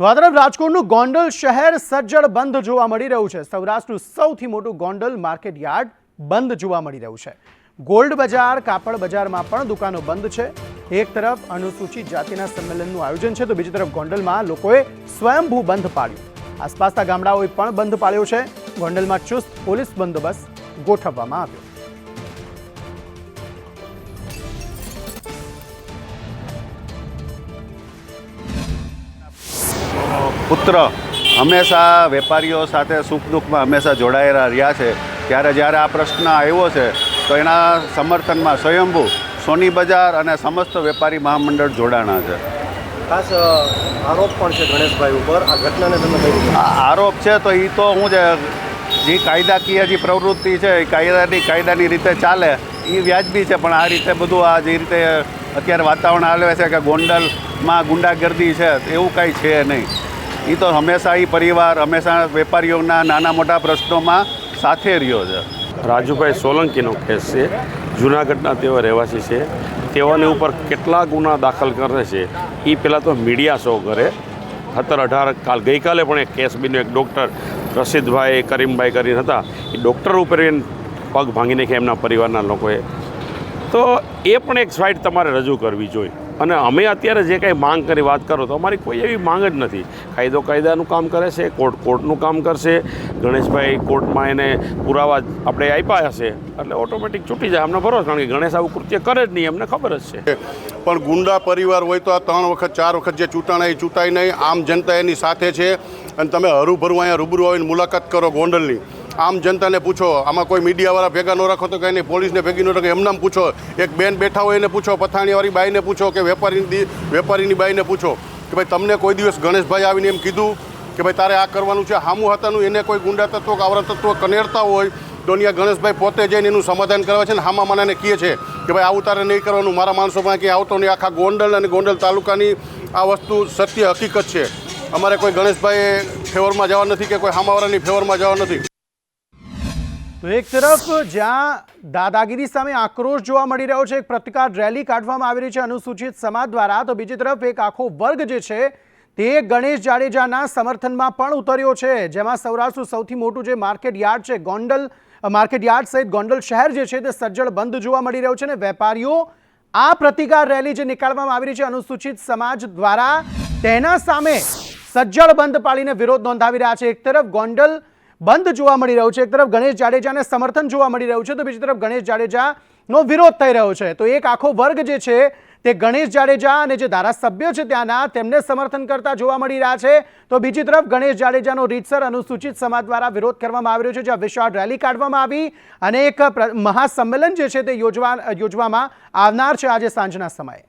તો રાજકોટનું ગોંડલ શહેર સજ્જડ બંધ જોવા મળી રહ્યું છે. સૌરાષ્ટ્રનું સૌથી મોટું ગોંડલ માર્કેટ યાર્ડ બંધ જોવા મળી રહ્યું છે. ગોલ્ડ બજાર, કાપડ બજારમાં પણ દુકાનો બંધ છે. એક તરફ અનુસૂચિત જાતિના સંમેલનનું આયોજન છે, તો બીજી તરફ ગોંડલમાં લોકોએ સ્વયંભૂ બંધ પાડ્યું. આસપાસના ગામડાઓએ પણ બંધ પાડ્યો છે. ગોંડલમાં ચુસ્ત પોલીસ બંદોબસ્ત ગોઠવવામાં આવ્યો. પુત્ર હંમેશા વેપારીઓ સાથે સુખ દુઃખમાં હંમેશા જોડાયેલા રહ્યા છે. ત્યારે જ્યારે આ પ્રશ્ન આવ્યો છે તો એના સમર્થનમાં સ્વયંભૂ સોની બજાર અને સમસ્ત વેપારી મહામંડળ જોડાણા છે. ખાસ આરોપ પણ છે ગણેશભાઈ ઉપર. આ ઘટનાને તમે આરોપ છે તો એ તો હું છે જે કાયદાકીય જે પ્રવૃત્તિ છે એ કાયદાની કાયદાની રીતે ચાલે એ વ્યાજબી છે. પણ આ રીતે બધું આ જે રીતે અત્યારે વાતાવરણ હાલે છે કે ગોંડલમાં ગુંડાગર્દી છે એવું કાંઈ છે નહીં. એ તો હંમેશા એ પરિવાર, હંમેશા વેપારીઓના નાના મોટા પ્રશ્નોમાં સાથે રહ્યો છે. રાજુભાઈ સોલંકીનો કેસ છે. જૂનાગઢના તેઓ રહેવાસી છે. તેઓની ઉપર કેટલા ગુના દાખલ કરે છે એ પહેલાં તો મીડિયા શો કરે. સત્તર અઢાર કાલ ગઈકાલે પણ એક કેસ બીનો એક ડૉક્ટર રશીદભાઈ કરીમભાઈ કરીને હતા. એ ડૉક્ટર ઉપર એને પગ ભાંગી નાખ્યા એમના પરિવારના લોકોએ. તો એ પણ એક સાઇડ તમારે રજૂ કરવી જોઈએ. અને અમે અત્યારે જે કાંઈ માંગ કરી વાત કરો તો અમારી કોઈ એવી માંગ જ નથી. કાયદો કાયદાનું કામ કરે છે, કોર્ટ કોર્ટનું કામ કરશે. ગણેશભાઈ કોર્ટમાં એને પુરાવા આપણે આપ્યા હશે, એટલે ઓટોમેટિક છૂટી જાય. અમને ભરોસ, કારણ કે ગણેશ આવું કૃત્ય કરે જ નહીં એમને ખબર જ છે. પણ ગુંડા પરિવાર હોય તો આ ત્રણ વખત, ચાર વખત જે ચૂંટાણા, એ ચૂંટાય નહીં. આમ જનતા એની સાથે છે. અને તમે હરૂભરું અહીંયા રૂબરૂ આવીને મુલાકાત કરો ગોંડલની. આમ જનતાને પૂછો, આમાં કોઈ મીડિયાવાળા ભેગા ન રાખો તો કંઈ નહીં, પોલીસને ભેગી ન રાખો, એમનામ પૂછો. એક બેન બેઠા હોય એને પૂછો, પથાણીવાળી બાઈને પૂછો કે વેપારીની વેપારીની બાઈને પૂછો કે ભાઈ તમને કોઈ દિવસ ગણેશભાઈ આવીને એમ કીધું કે ભાઈ તારે આ કરવાનું છે, હામું હતાનું, એને કોઈ ગુંડા તત્વો કે આવરા તત્વો કનેરતા હોય, તો અહીંયા ગણેશભાઈ પોતે જઈને એનું સમાધાન કરવા છે ને હામા માનાને કહે છે કે ભાઈ આવું તારે નહીં કરવાનું, મારા માણસોમાં ક્યાંય આવતો નહીં, આખા ગોંડલ અને ગોંડલ તાલુકાની આ વસ્તુ સત્ય હકીકત છે. અમારે કોઈ ગણેશભાઈ ફેવરમાં જવા નથી કે કોઈ હામાવાળાની ફેવરમાં જવા નથી. તો એક તરફ જ્યાં દાદાગીરી સામે આક્રોશ જોવા મળી રહ્યો છે, એક પ્રતિકાર રેલી કાઢવામાં આવી રહી છે અનુસૂચિત સમાજ દ્વારા, તો બીજી તરફ એક આખો વર્ગ જે છે, તે ગણેશ જાડેજાના સમર્થનમાં પણ ઉતર્યો છે. જેમાં સૌરાષ્ટ્રનું સૌથી મોટું જે માર્કેટ યાર્ડ છે, ગોંડલ માર્કેટ યાર્ડ સહિત ગોંડલ શહેર જે છે, તે સજ્જડ બંધ જોવા મળી રહ્યો છે અને વેપારીઓ આ પ્રતિકાર રેલી જે નીકાળવામાં આવી રહી છે, અનુસૂચિત સમાજ દ્વારા તેના સામે સજ્જડ બંધ પાડીને વિરોધ નોંધાવી રહ્યા છે. એક તરફ ગોંડલ બંધ જોવા મળી રહ્યું છે. એક તરફ ગણેશ જાડેજાને સમર્થન જોવા મળી રહ્યું છે તો બીજી તરફ ગણેશ જાડેજાનો વિરોધ થઈ રહ્યો છે. તો એક આખો વર્ગ જે છે તે ગણેશ જાડેજા અને જે ધારાસભ્યો છે ત્યાંના તેમને સમર્થન કરતા જોવા મળી રહ્યા છે. તો બીજી તરફ ગણેશ જાડેજાનો રીતસર અનુસૂચિત સમાજ દ્વારા વિરોધ કરવામાં આવી રહ્યો છે, જ્યાં વિશાળ રેલી કાઢવામાં આવી અને એક મહાસંમેલન જે છે તે યોજવા, યોજવામાં આવનાર છે આજે સાંજના સમયે.